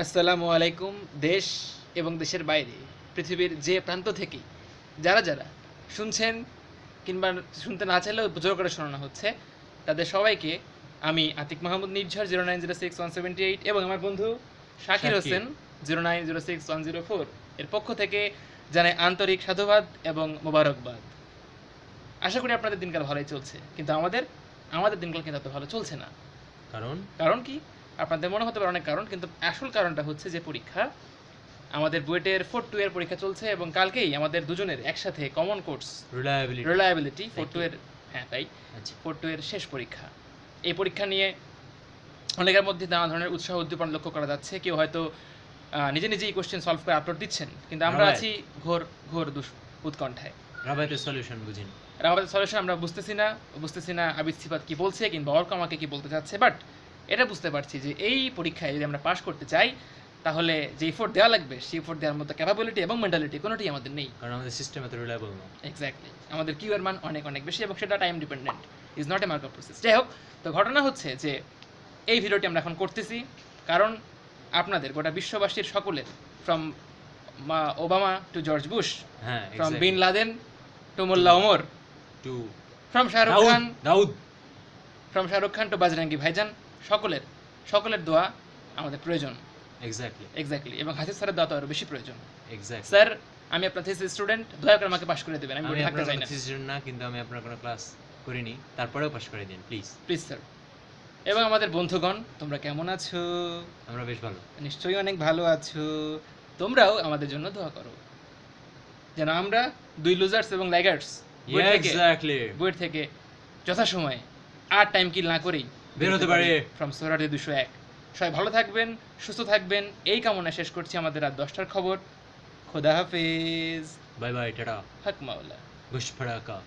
আসসালামু আলাইকুম দেশ এবং দেশের বাইরে পৃথিবীর যে প্রান্ত থেকে যারা যারা শুনছেন কিংবা শুনতে না চাইলেও জোর করে শোনানো হচ্ছে তাদের সবাইকে আমি Atik Mahmud Nirjhor zero nine zero six one seventy eight এবং আমার বন্ধু Shakir. Hossain zero nine zero six one zero four এর পক্ষ থেকে জানাই আন্তরিক সাধুবাদ এবং মোবারকবাদ। আশা করি আপনাদের দিনকাল ভালোই চলছে কিন্তু আমাদের আমাদের দিনকাল কিন্তু এত ভালো চলছে না। কারণ? কারণ কি? আপনাদের মনে হতে পারে অনেক কারণ কিন্তু আসল কারণটা হচ্ছে যে পরীক্ষা আমাদের বুয়েটের ফোর টু এর পরীক্ষা চলছে এবং কালকেই আমাদের দুজনের একসাথে common course reliability reliability four two এর হ্যাঁ তাই আচ্ছা। ফোর টু এর শেষ পরীক্ষা। এই পরীক্ষা নিয়ে অনেকের মধ্যে নানা ধরনের উৎসাহ উদ্দীপনা লক্ষ্য করা যাচ্ছে। কেউ হয়তো আহ, নিজে নিজেই কোশ্চেন সলভ করে আপলোড দিচ্ছেন কিন্তু আমরা আছি ঘোর ঘোর দুষ উৎকণ্ঠায়। রাবাইতের সলিউশন বুঝিন। আমাদের সলিউশন আমরা বুঝতেছি না বুঝতেছি না আবিদ সিফাত কি বলছে কিংবা অর্ক আমাকে কি বলতে চাচ্ছে বাট এটা বুঝতে পারছি যে এই পরীক্ষায় যদি আমরা পাশ করতে চাই তাহলে যে এফোর্ট দেওয়া লাগবে সেই এফোর্ট দেওয়ার মতো ক্যাপাবিলিটি এবং মেন্টালিটি কোনোটি আমাদের নেই। কারণ আমাদের সিস্টেম এত রিলায়েবল না। এক্স্যাক্টলি আমাদের কিউ এর মান অনেক অনেক বেশি এবং সেটা time dependent is not a mark process যাই হোক তো ঘটনা হচ্ছে যে এই ভিডিওটি আমরা এখন করতেছি কারণ আপনাদের গোটা বিশ্ববাসীর সকলের from Obama to George Bush হ্যাঁ from bin Laden to Mullah Omar to from Shahrukh Khan Dawood from Shahrukh Khan to Bajrangi Bhaijaan সকলের সকলের দোয়া আমাদের প্রয়োজন। এক্স্যাক্টলি এক্স্যাক্টলি এবং হাসিস স্যারের দোয়া তো আরও বেশি প্রয়োজন। এক্স্যাক্টলি স্যার আমি আপনার থিসিস স্টুডেন্ট দয়া করে আমাকে পাশ করে দেবেন আমি থাকতে চাই না। থিসিস না কিন্তু আমি আপনার কোনো ক্লাস করিনি তারপরেও পাস করে দিন প্লিজ প্লিজ স্যার এবং আমাদের বন্ধুগণ তোমরা কেমন আছো? আমরা বেশ ভালো। নিশ্চয়ই অনেক ভালো আছো। তোমরাও আমাদের জন্য দোয়া করো। যেন আমরা দুই লুজার্স এবং লাইগার্স বুয়েট থেকে যথাসময়ে আর টাইম কিল না করেই বের হতে পারে। ফ্রম সোহরাটি দুশো এক। সবাই ভালো থাকবেন সুস্থ থাকবেন। এই কামনা শেষ করছি আমাদের রাত দশটার খবর। খোদা হাফিজ। Bye bye tata. হক মাওলা। ঘুষ ফড়াকা